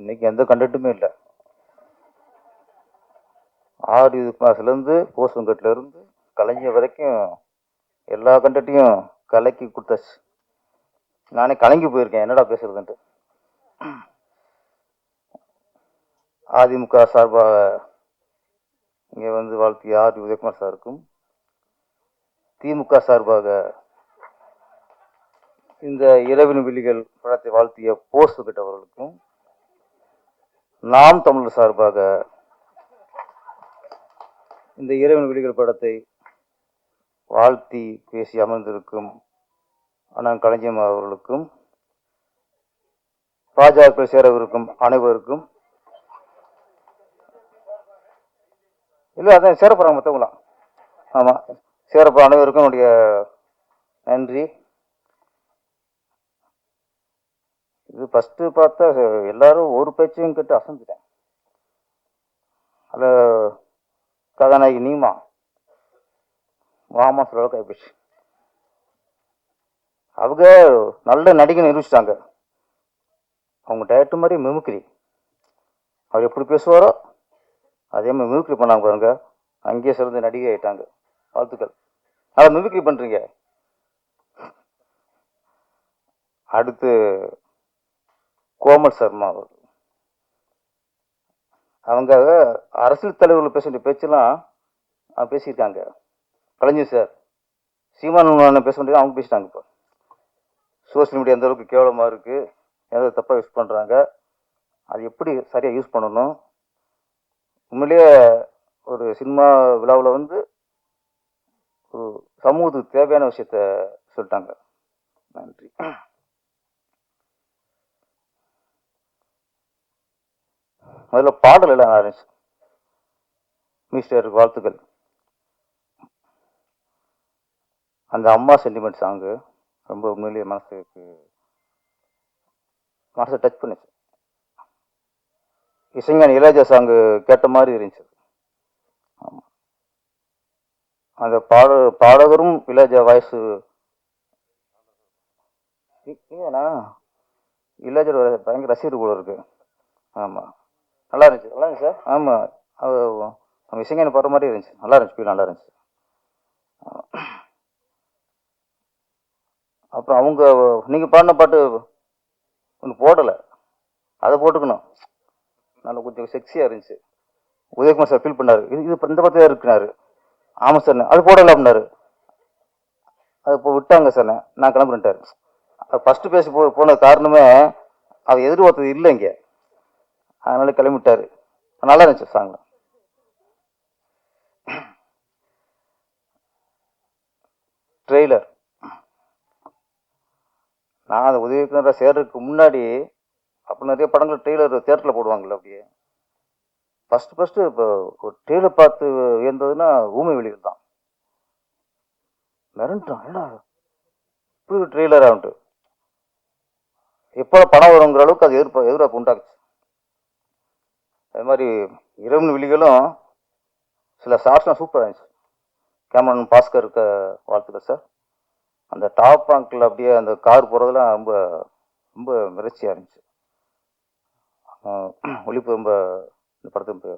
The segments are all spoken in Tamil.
இன்னைக்கு எந்த கண்டென்ட்டுமே இல்லை. ஆறு இது மாதத்துலேருந்து போஸ்டங்கட்டில் கலைஞர் வரைக்கும் எல்லா கண்டென்ட்டையும் கலக்கி கொடுத்தாச்சு. நானே கலங்கி போயிருக்கேன் என்னடா பேசுறதுன்ட்டு. அதிமுக சார்பாக இங்கே வந்து வாழ்த்திய ஆர். உதயகுமார் சாருக்கும் திமுக சார்பாக இந்த இரவின் விழிகள் படத்தை வாழ்த்திய போஸ்ட் கிட்டவர்களுக்கும் நாம் தமிழர் சார்பாக இந்த இறைவன் விழிகள் படத்தை வாழ்த்தி பேசி அமர்ந்திருக்கும் அண்ணன் கலைஞம் அவர்களுக்கும் பாஜக சேரவிருக்கும் அனைவருக்கும். இல்லை அதான் சேரப்போகிறாங்க மற்றவங்களாம் ஆமாம் சேரப்போ அனைவருக்கும் என்னுடைய நன்றி. இது ஃபஸ்ட்டு பார்த்தா எல்லாரும் ஒரு பேச்சையும் கேட்டு அசைஞ்சிட்டேன் அதில் கதாநாயகி நீமா. மாமா சொல்ல கைப்பிடிச்சு அவங்க நல்ல நடிகை நிரூபிச்சிட்டாங்க. அவங்க டேரக்டர் மாதிரி மிமிக்ரி அவர் எப்படி பேசுவாரோ அதே மாதிரி மிமிக்ரி பண்ணாங்க பாருங்க. அங்கேயே சிறந்த நடிகை ஆயிட்டாங்க. வாழ்த்துக்கள். அதை மிமிக்ரி பண்ணுறீங்க அடுத்து கோமல் சர்மா அவர் அவங்க அரசியல் தலைவர்கள் பேசுகிற பேச்செல்லாம் அவங்க பேசியிருக்காங்க. கலைஞர் சார் சீமான அண்ணன் பேச அவங்க பேசிட்டாங்க இப்போ. சோஷியல் மீடியா எந்த அளவுக்கு கேவலமாக இருக்குது எதை தப்பாக யூஸ் பண்ணுறாங்க அது எப்படி சரியாக யூஸ் பண்ணணும்? உண்மையிலேயே ஒரு சினிமா விழாவில் வந்து ஒரு சமூகத்துக்கு தேவையான விஷயத்த சொல்லிட்டாங்க நன்றி முதல்ல பாடல் எல்லாம் நல்லா இருந்துச்சு மிஸ்டருக்கு வாழ்த்துக்கள். அந்த அம்மா சென்டிமெண்ட் சாங்கு ரொம்ப உண்மையிலேயே மனசுக்கு மனசை டச் பண்ணிச்சு. இசைஞானி இளையராஜா சாங்கு கேட்ட மாதிரி இருந்துச்சு. ஆமாம் அந்த பாட பாடகரும் இளையராஜா வாய்ஸு ஏண்ணா இளையராஜோட பயங்கர ரசிகர் கூட இருக்கு. ஆமாம் நல்லா இருந்துச்சு நல்லா இருந்துச்சு சார்? ஆமாம் அது அவங்க இசைஞானி பாடுற மாதிரி இருந்துச்சு. நல்லா இருந்துச்சு feel நல்லா இருந்துச்சு. அப்புறம் அவங்க நீங்கள் பாடின பாட்டு ஒன்று போடலை. அதை போட்டுக்கணும். நல்லா கொஞ்சம் செக்ஸியாக இருந்துச்சு. உதயகுமார் சார் ஃபீல் பண்ணாரு. இது இது இந்த பக்கத்தில் இருக்கிறாரு ஆமாம் சார் அது போடலை அப்படின்னாரு. அது இப்போ விட்டாங்க சார் நான் கிளம்புறேன்ட்டாரு. அது ஃபஸ்ட்டு பேசி போ போன காரணமே அவர் எதிர்பார்த்தது இல்லை இங்கே அதனால கிளம்பிட்டாரு. நல்லா இருந்துச்சு சாங் ட்ரெய்லர் நான் அந்த உதவி இயக்குனரா சேர்றதுக்கு முன்னாடி அப்போ நிறைய படங்கள் ட்ரெய்லர் தேட்டரில் போடுவாங்கள்ல அப்படியே. ஃபஸ்ட்டு ஃபஸ்ட்டு இப்போ ஒரு ட்ரெய்லர் பார்த்து வியந்ததுன்னா ஊமை வெளியில் தான். மிரண்டான் ஏடா இப்படி ஒரு ட்ரெய்லர் ஆகுன்ட்டு எப்போ படம் வருங்கிற அளவுக்கு அது எதிர்ப்பு எதிர்பார்ப்பு உண்டாக்குச்சு. அது மாதிரி இரவு விழிகளும் சில ஷார்ட்ஸ்லாம் சூப்பராக இருந்துச்சு கேமரன் பாஸ்கருக்கு வாழ்த்துக்கள் சார் அந்த டாப் ஆங்கிள் அப்படியே அந்த கார் போகிறதுலாம் ரொம்ப ரொம்ப மிரட்சியாக இருந்துச்சு. ஒழிப்பு ரொம்ப இந்த படத்துக்கு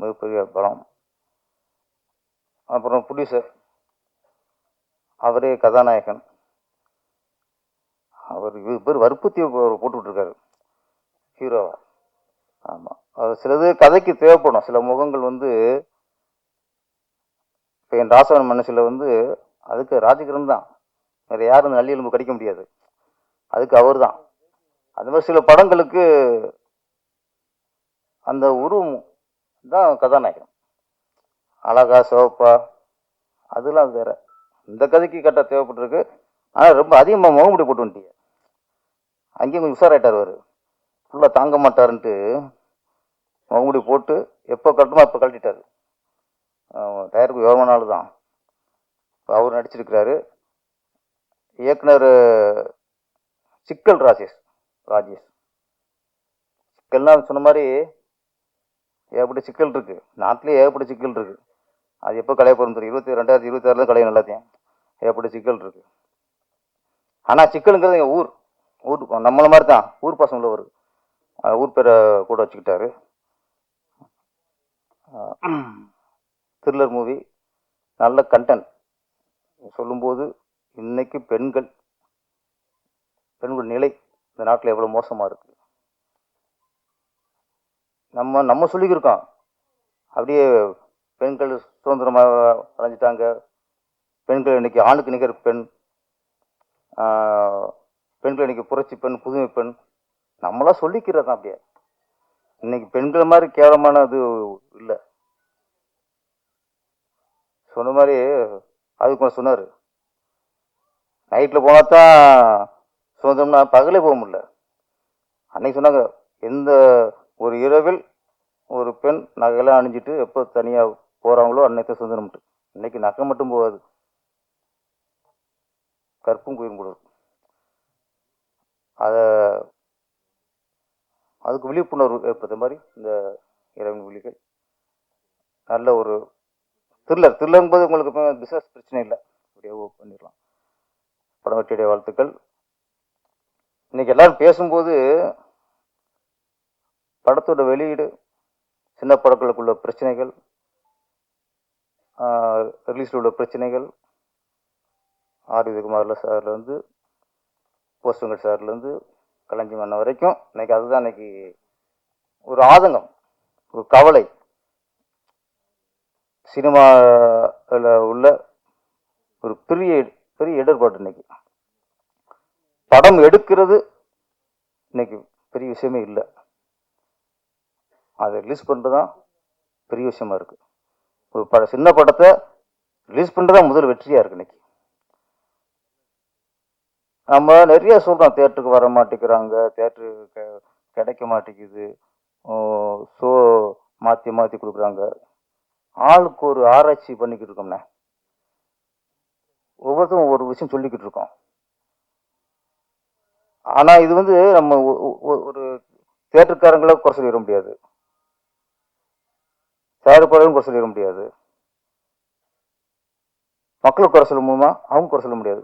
மிகப்பெரிய பலம் அப்புறம் ப்ரொடியூசர் அவரே கதாநாயகன். அவர் இவரு பேர் வற்புத்தி போட்டுக்கிட்டு இருக்காரு ஹீரோவா ஆமாம் அது சிலது கதைக்கு தேவைப்படும். சில முகங்கள் வந்து இப்போ என் ராசவன் மனசில் வந்து அதுக்கு ராஜகிரன் தான். வேறு யாரும் அந்த நல்லி எலும்பு கடிக்க முடியாது. அதுக்கு அவர் தான். அது மாதிரி சில படங்களுக்கு அந்த உருவம் தான் கதாநாயகன். அழகா சிவப்பா அதெல்லாம் வேறு. வேற இந்த கதைக்கு கரெக்டாக தேவைப்பட்டிருக்கு. ஆனால் ரொம்ப அதிகமாக முகமுடி போட்டு வந்துட்டீங்க அங்கேயும் கொஞ்சம் உஷாராயிட்டார் அவர். ஃபுல்லாக தாங்க மாட்டாருன்ட்டு மவுங்குடி போட்டு எப்போ கட்டணுமோ அப்போ கழட்டிட்டாரு. டயருக்கு யோகமான நாள் தான். இப்போ அவர் நடிச்சிருக்கிறாரு. இயக்குனர் சிக்கல் ராஜேஷ் ராஜேஷ். சிக்கல்னால் சொன்ன மாதிரி ஏகப்பட்ட சிக்கல் இருக்குது நாட்டிலே ஏகப்பட்ட சிக்கல் இருக்குது அது எப்போ கலைய போகிறோம் தெரியும் இருபத்தி ரெண்டாயிரத்தி இருபத்தி ஆறுல கலையும் எல்லாத்தையும். ஏகப்பட்ட சிக்கல் இருக்குது ஆனால் சிக்கலுங்கிறது எங்கள் ஊர். ஊர் நம்மளை மாதிரி தான். ஊர் பசங்கள ஒரு ஊர் பேரை கூட வச்சுக்கிட்டாரு. த்ரில்லர் மூவி நல்ல கண்டென்ட் சொல்லும்போது இன்னைக்கு பெண்கள் பெண்கள் நிலை இந்த நாட்டில் எவ்வளோ மோசமாக இருக்குது நம்ம நம்ம சொல்லிக்கிருக்கோம். அப்படியே பெண்கள் சுதந்திரமாக அடைஞ்சிட்டாங்க பெண்கள் இன்னைக்கு ஆணுக்கு நிகர் பெண். பெண்கள் இன்னைக்கு புரட்சி பெண் புதுமை பெண். நம்மளாம் சொல்லிக்கிறது தான் அப்படியே. இன்னைக்கு பெண்கள் மாதிரி கேவலமான அது இல்லை. சொன்ன மாதிரி அதுக்கு சொன்னார். நைட்டில் போனால் தான் சுதந்திரம்னா பகலே போக முடியல. அன்னைக்கு சொன்னாங்க எந்த ஒரு இரவில் ஒரு பெண் நகையெல்லாம் அணிஞ்சிட்டு எப்போ தனியாக போகிறாங்களோ அன்னைக்கு சுதந்திரம்ட்டு இன்னைக்கு நகை மட்டும் போகாது. கற்பும் குயிரும் கூட அதை அதுக்கு விழிப்புணர்வு ஏற்படுத்த மாதிரி இந்த இறைவன் விழிகள். நல்ல ஒரு த்ரில்லர் த்ரில்லரும்போது உங்களுக்கு இப்போ பிஸ்னஸ் பிரச்சனை இல்லை. அப்படியே பண்ணிடலாம். படம் வெற்றியுடைய வாழ்த்துக்கள். இன்னைக்கு எல்லாரும் பேசும்போது படத்தோட வெளியீடு சின்ன படங்களுக்குள்ள பிரச்சனைகள் ரிலீஸில் உள்ள பிரச்சனைகள் ஆர். விஜயகுமார்ல சார்லேருந்து போஸ்ட் வெங்கட் சார்லேருந்து கலைஞ்சி மன்ன வரைக்கும் இன்னைக்கு அதுதான் இன்னைக்கு ஒரு ஆதங்கம் ஒரு கவலை. சினிமாவில் உள்ள ஒரு பெரிய பெரிய இடர்பாடு இன்னைக்கு. படம் எடுக்கிறது இன்னைக்கு பெரிய விஷயமே இல்லை. அதை ரிலீஸ் பண்ணுறது தான் பெரிய விஷயமா இருக்குது ஒரு பட சின்ன படத்தை ரிலீஸ் பண்ணுறது தான் முதல் வெற்றியாக இருக்குது இன்னைக்கு. நம்ம நிறைய சொல்கிறோம் தேட்டருக்கு வர மாட்டேங்கிறாங்க தேட்டரு கிடைக்க மாட்டேங்குது. ஷோ மாற்றி மாற்றி கொடுக்குறாங்க. ஆளுக்கு ஒரு ஆராய்ச்சி பண்ணிக்கிட்டு இருக்கோம்ண்ணே. ஒவ்வொருத்தரும் ஒவ்வொரு விஷயம் சொல்லிக்கிட்டு இருக்கோம். ஆனால் இது வந்து நம்ம ஒரு தேட்டருக்காரங்கள குறை சொல்லிட முடியாது. தயாரிப்பாளரும் குறை சொல்லிட முடியாது. மக்களை குறை சொல்ல முடியுமா? அவங்க குறை சொல்ல முடியாது.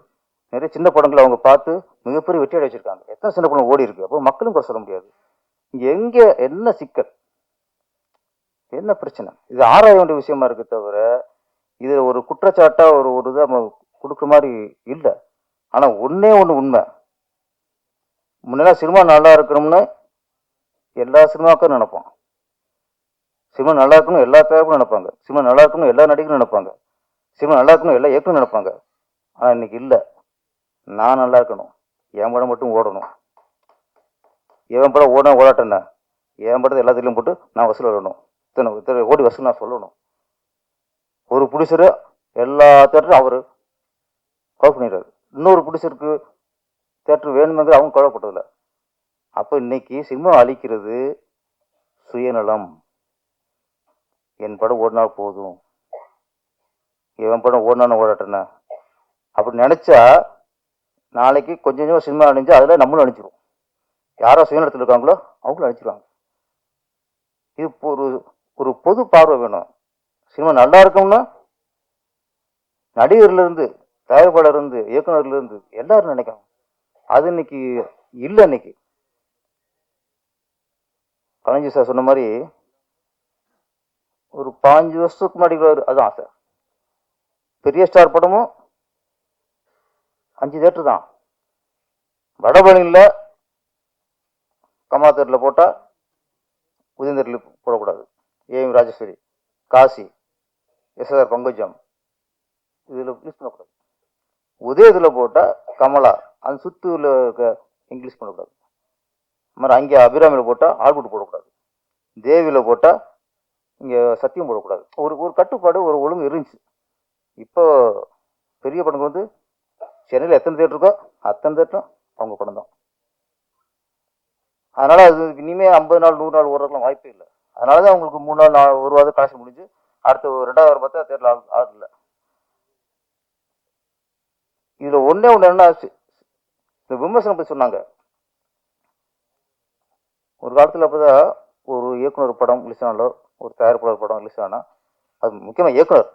நிறைய சின்ன படங்களை அவங்க பார்த்து மிகப்பெரிய வெற்றி அடைச்சிருக்காங்க எத்தனை சின்ன படம் ஓடி இருக்கு? அப்போ மக்களும் குறை சொல்ல முடியாது. எங்கே என்ன சிக்கல்? என்ன பிரச்சனை? இது ஆராய வேண்டிய விஷயமா இருக்கு தவிர இது ஒரு குற்றச்சாட்டா ஒரு ஒரு இதை நம்ம கொடுக்குற மாதிரி இல்லை. ஆனால் ஒன்னே ஒன்று உண்மை. முன்னெல்லாம் சினிமா நல்லா இருக்கணும்னு எல்லா சினிமாவுக்கும் நினைப்போம். சினிமா நல்லா இருக்கணும் எல்லா தயாரிப்பும் நினைப்பாங்க. சினிமா நல்லா இருக்கணும் எல்லா நடிகரும் நினைப்பாங்க. சினிமா நல்லா இருக்கணும் எல்லா இயக்கமும் நினைப்பாங்க. ஆனால் இன்னைக்கு இல்லை. நான் நல்லா இருக்கணும். என் படம் மட்டும் ஓடணும். என் படம் ஓட ஓடாட்டேன்னா என் படத்தை எல்லாத்துலேயும் போட்டு நான் வசூல் வரணும் இத்தனை இத்தனை ஓடி வசூல் நான் சொல்லணும். ஒரு புடிசர் எல்லா தேட்டரும் அவர் கவர் பண்ணிடுறாரு. இன்னொரு புடிசருக்கு தேட்டர் வேணுமெங்கிற அவங்க கவலைப்பட்டதில்ல. அப்போ இன்னைக்கு சினிமா அழிக்கிறது சுயநலம். என் படம் ஓடினா போதும். என் படம் ஓடினான்னு ஓடட்டேன்னா அப்படி நினச்சா நாளைக்கு கொஞ்சம் கொஞ்சமாக சினிமா அணிஞ்சு அதில் நம்மளும் அழிச்சிருவோம் யாரோ சுயநலத்தில் இருக்காங்களோ அவங்களும் அழிச்சிருவாங்க இது இப்போ ஒரு ஒரு பொது பார்வை வேணும். சினிமா நல்லா இருக்கும்னா நடிகர்ல இருந்து இயக்குநர்லேருந்து இருந்து இருந்து எல்லாரும் நினைக்கணும். அது இன்னைக்கு இல்லை இன்னைக்கு. கலைஞர் சார் சொன்ன மாதிரி ஒரு பாஞ்சு வருஷத்துக்கு முன்னாடி அதுதான் அதான் சார் பெரிய ஸ்டார் படமும் அஞ்சு தேட்டர் தான். வடபழனியில் கமலா தேட்டரில் போட்டால் உதயந்தேட்டரில் போடக்கூடாது. ஏஎம் ராஜேஸ்வரி காசி எஸ்ஆர் பங்கஜம் இதில் யூஸ் பண்ணக்கூடாது. உதயத்தில் போட்டால் கமலா அந்த சுத்தூரில் இருக்க இங்கிலீஷ் பண்ணக்கூடாது. மாதிரி அங்கே அபிராமியில் போட்டால் ஆல்புட் போடக்கூடாது. தேவியில் போட்டால் இங்கே சத்தியம் போடக்கூடாது. ஒரு ஒரு கட்டுப்பாடு ஒரு ஒழுங்கு இருந்துச்சு. இப்போ பெரிய படங்கள் வந்து சென்னையில் எத்தனை தேட்டர் இருக்கோ அத்தனை தேட்டரும் அவங்க படம் தான். அதனால் அது இனிமேல் ஐம்பது நாள் நூறு நாள் ஓடுறதுலாம் வாய்ப்பே இல்லை. அதனால தான் அவங்களுக்கு மூணு நாள் நாலு ஒரு வாரம் கலெக்ஷன் முடிஞ்சு அடுத்த ஒரு ரெண்டாவது வாரம் பார்த்தா தேட்டர் ஆள் ஆள் இல்லை. இதில் ஒன்றே ஒன்று என்ன இந்த விமர்சனம் பற்றி சொன்னாங்க. ஒரு காலத்தில் அப்போ தான் ஒரு இயக்குனர் படம் ரிலீஸ் ஆனாலோ ஒரு தயாரிப்பாளர் படம் ரிலீஸ் ஆனால் அது முக்கியமாக இயக்குனர்.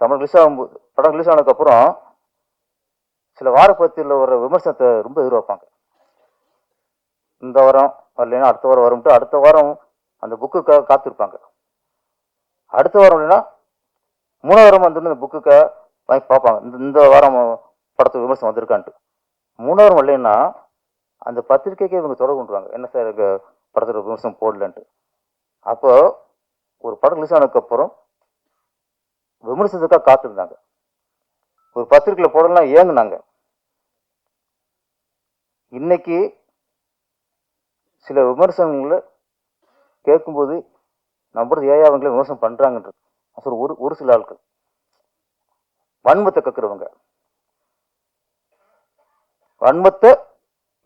தமிழ் ரிலீஸ் ஆகும்போது படம் ரிலீஸ் ஆனதுக்கப்புறம் சில வார பத்திரிகையில் வர விமர்சனத்தை ரொம்ப எதிர்பார்ப்பாங்க. இந்த வாரம் வரலைன்னா அடுத்த வாரம் வரும்ட்டு அடுத்த வாரம் அந்த புக்குக்காக காத்திருப்பாங்க. அடுத்த வாரம் இல்லைன்னா மூணாவது வாரம் வந்து அந்த புக்குக்காக வாங்கி பார்ப்பாங்க. இந்த இந்த வாரம் படத்துக்கு விமர்சனம் வந்திருக்கான்ட்டு. மூணாவது இல்லைன்னா அந்த பத்திரிக்கைக்கே இவங்க தொடர்பு கொண்டுருவாங்க. என்ன சார் எங்க படத்தில் விமர்சனம் போடலன்ட்டு. அப்போ ஒரு படம் ரிலீஸ் ஆனதுக்கப்புறம் விமர்சனத்துக்காக காத்திருந்தாங்க. ஒரு பத்திரிக்கையில் போடலாம் ஏங்குனாங்க. இன்னைக்கு சில விமர்சனங்களை கேட்கும்போது நம்புறது ஏயா அவங்களே விமர்சனம் பண்றாங்கன்றது ஒரு ஒரு சில ஆட்கள். வன்மத்தை கக்குறவங்க. வன்மத்தை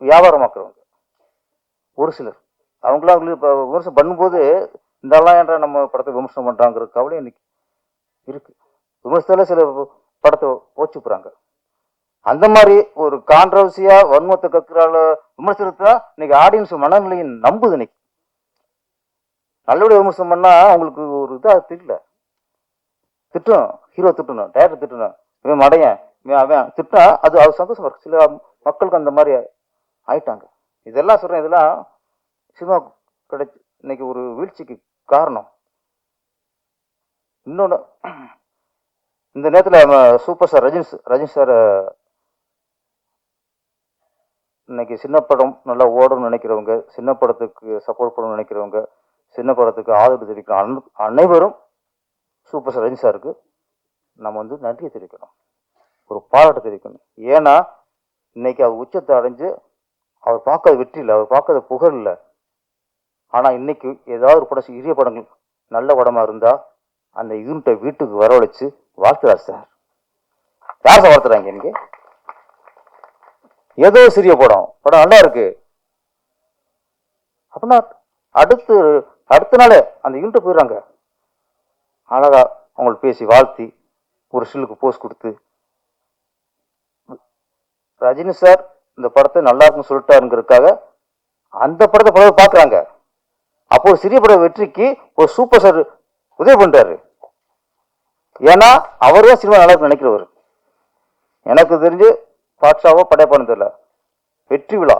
வியாபாரமாக்குறவங்க. ஒரு சிலர். அவங்களாம் அவங்களுக்கு இப்போ விமர்சனம் பண்ணும்போது இந்த என்ற நம்ம படத்தை விமர்சனம் பண்ணுறாங்கிற கவலை இன்னைக்கு இருக்கு. விமர்சனத்துல சில படத்தை போச்சு போறாங்க. அந்த மாதிரி ஒரு கான்ட்ரவர்சியா வன்மத்தை கக்குறால விமர்சனத்தை இன்னைக்கு ஆடியன்ஸ் மனநிலையை நம்புது இன்னைக்கு. நல்லபடியாக விமர்சனம் பண்ணா அவங்களுக்கு ஒரு இதா தெரியல. திட்டம் ஹீரோ திட்டணும் டேரக்டர் திட்டணும். இவன் மடையன் இவன் அவன் திட்டா அது அது சந்தோஷமா இருக்கு. சில மக்களுக்கு அந்த மாதிரி ஆயிட்டாங்க. இதெல்லாம் சொல்றேன் இதெல்லாம் சினிமா கிடைச்சி இன்னைக்கு ஒரு வீழ்ச்சிக்கு காரணம். இன்னொன்று இந்த நேரத்தில் நம்ம superstar Rajini sir Rajini sir இன்னைக்கு சின்ன படம் நல்லா ஓடணும்னு நினைக்கிறவங்க சின்ன படத்துக்கு சப்போர்ட் பண்ணணும்னு நினைக்கிறவங்க சின்ன படத்துக்கு ஆதரவு தெரிவிக்கிற அன- அனைவரும் சூப்பர் ஸ்டார் ரஜினி சாருக்கு நம்ம வந்து நன்றியை தெரிவிக்கணும். ஒரு பாராட்டு தெரிவிக்கணும். ஏன்னா இன்னைக்கு அவர் உச்சத்தை அடைஞ்சு அவர் பார்க்காத வெற்றி இல்லை அவர் பார்க்காத புகழ் இல்லை. ஆனால் இன்னைக்கு ஏதாவது ஒரு படம் சிறிய படங்கள் நல்ல படமாக இருந்தால் அந்த யூனிட்டை வீட்டுக்கு வரவழைச்சு வாழ்த்துறார் சார். யார் சார் வாழ்த்துறாங்க எனக்கு ஏதோ சிறிய படம். படம் நல்லா இருக்கு. அப்படின்னா அடுத்து அடுத்த நாளே அந்த யூனிட்டை போயிடுறாங்க. அழகா அவங்களுக்கு பேசி வாழ்த்தி ஒரு சில்லுக்கு போஸ் கொடுத்து. ரஜினி சார் இந்த படத்தை நல்லா இருக்குன்னு சொல்லிட்டாருங்கிறதுக்காக அந்த படத்தை படம் பார்க்குறாங்க. அப்போ ஒரு சிறிய பட வெற்றிக்கு ஒரு சூப்பர் ஸ்டார் உதவி பண்ணுறாரு ஏன்னா அவரே சினிமா நல்லா நினைக்கிறவர். எனக்கு தெரிஞ்சு பாட்ஷாவோ படையப்பானு தெரியல. வெற்றி விழா.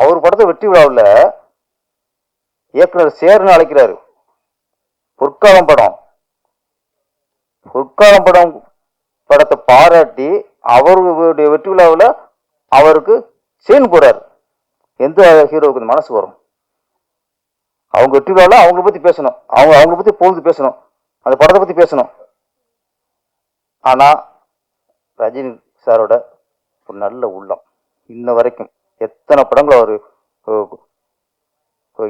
அவர் படத்தை வெற்றி விழாவில் இயக்குனர் சேர்னு அழைக்கிறாரு. பொற்காலம் படம். பொற்காலம் படம் படத்தை பாராட்டி அவருடைய வெற்றி விழாவில் அவருக்கு சேன் போடுறார். எந்த ஹீரோவுக்கு இந்த மனசு வரும்? அவங்க வெற்றி அவங்கள பற்றி பேசணும். அவங்க அவங்கள பற்றி பொழுது பேசணும். அந்த படத்தை பற்றி பேசணும். ஆனால் ரஜினி சாரோட ஒரு நல்ல உள்ளம். இன்ன வரைக்கும் எத்தனை படங்கள் அவர்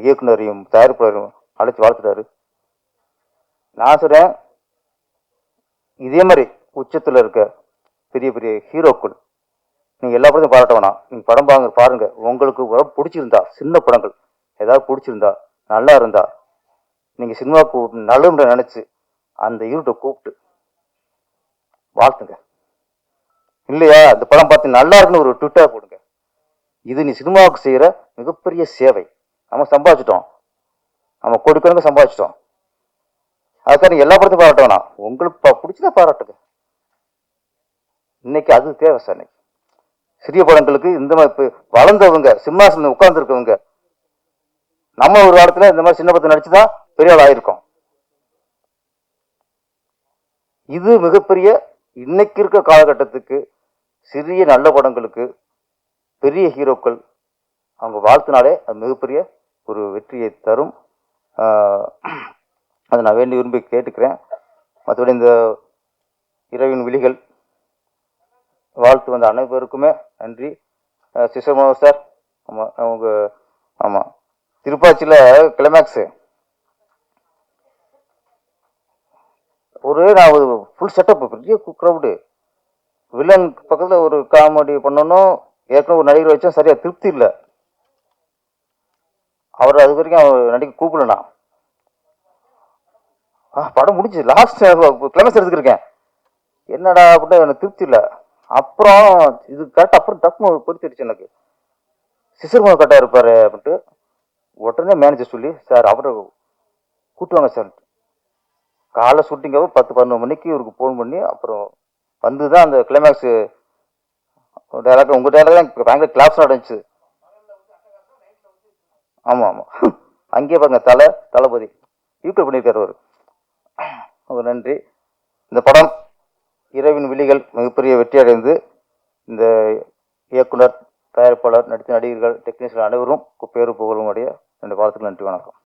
இயக்குனரையும் தயாரிப்பாளரையும் அழைச்சி வாழ்த்துட்டாரு. நான் சொல்றேன் இதே மாதிரி உச்சத்தில் இருக்க பெரிய பெரிய ஹீரோக்கள் நீங்கள் எல்லா படத்தையும் பாராட்ட வேணாம். நீங்கள் படம் பாருங்க பாருங்கள் உங்களுக்கு பிடிச்சிருந்தா சின்ன படங்கள் ஏதாவது பிடிச்சிருந்தா நல்லா இருந்தா நீங்க சினிமாவுக்கு நல்ல நினைச்சு அந்த யூனிட்டை கூப்பிட்டு வாழ்த்துங்க. இல்லையா? அந்த படம் பார்த்து நல்லா இருக்குன்னு ஒரு ட்விட்டர் போடுங்க. இது நீ சினிமாவுக்கு செய்யற மிகப்பெரிய சேவை. நம்ம சம்பாதிச்சிட்டோம். நம்ம கொடுக்கணுங்க சம்பாதிச்சிட்டோம். அதுக்காக நீங்க எல்லா படத்தையும் பாராட்ட வேணாம். உங்களுக்கு ப- பிடிச்சதா பாராட்டுங்க. இன்னைக்கு அது தேவை சார் இன்னைக்கு. சிறிய படங்களுக்கு இந்த மாதிரி வளர்ந்தவங்க சிம்மாசனம் உட்கார்ந்துருக்கவங்க நம்ம ஒரு காலத்துல இந்த மாதிரி சின்ன படத்தை நடிச்சுதான் பெரிய ஆள் ஆயிருக்கோம். இது மிகப்பெரிய இன்னைக்கு இருக்க காலகட்டத்துக்கு சிறிய நல்ல படங்களுக்கு பெரிய ஹீரோக்கள் அவங்க வாழ்த்தினாலே அது மிகப்பெரிய ஒரு வெற்றியை தரும். அதை நான் வேண்டி விரும்பி கேட்டுக்கிறேன். மற்றபடி இந்த இரவின் விழிகள் வாழ்த்து வந்த அனைவருக்குமே நன்றி. சிசமோ சார் ஆமாம் அவங்க ஆமாம் திருப்பாச்சியில் கிளைமேக்ஸு ஒரு நான் ஒரு ஃபுல் செட்டப் பெரிய க்ரௌடு வில்லன் பக்கத்தில் ஒரு காமெடி பண்ணணும் ஏற்கனவே ஒரு நடிகர் வச்சா சரியாக திருப்தி இல்லை. அவர் அது வரைக்கும் அவர் நடிக்க கூப்பிடலண்ணா. ஆ படம் முடிஞ்சு லாஸ்ட் கிளைமேக்ஸ் எடுத்துக்கிருக்கேன். என்னடா அப்படின்னு எனக்கு திருப்தி இல்லை. அப்புறம் இது கரெக்டாக அப்புறம் டக்குனு பொறுத்திடுச்சு எனக்கு. சிசர்மோ கரெக்டாக இருப்பார் அப்படின்ட்டு. உடனே மேனேஜர் சொல்லி சார் அவரை கூட்டுவாங்க சார். காலை ஷூட்டிங்காக பத்து பதினொரு மணிக்கு இவருக்கு ஃபோன் பண்ணி அப்புறம் வந்து தான் அந்த கிளைமேக்ஸு டேரக்டர் உங்கள் டேரக்டர் தான் பயங்கர கிளாஸ் நடந்துச்சு ஆமாம் ஆமாம் அங்கேயே பாருங்க தலை தளபதி. ஈக்குவல் பண்ணியிருக்காரு அவர். அவர் நன்றி. இந்த படம் இரவின் விழிகள் மிகப்பெரிய வெற்றி அடைந்து இந்த இயக்குனர் தயாரிப்பாளர் நடித்த நடிகர்கள் டெக்னீஷியன் அனைவரும் பேரு புகழும் உடைய என்னுடைய வாழ்த்துக்கள் நன்றி வணக்கம்.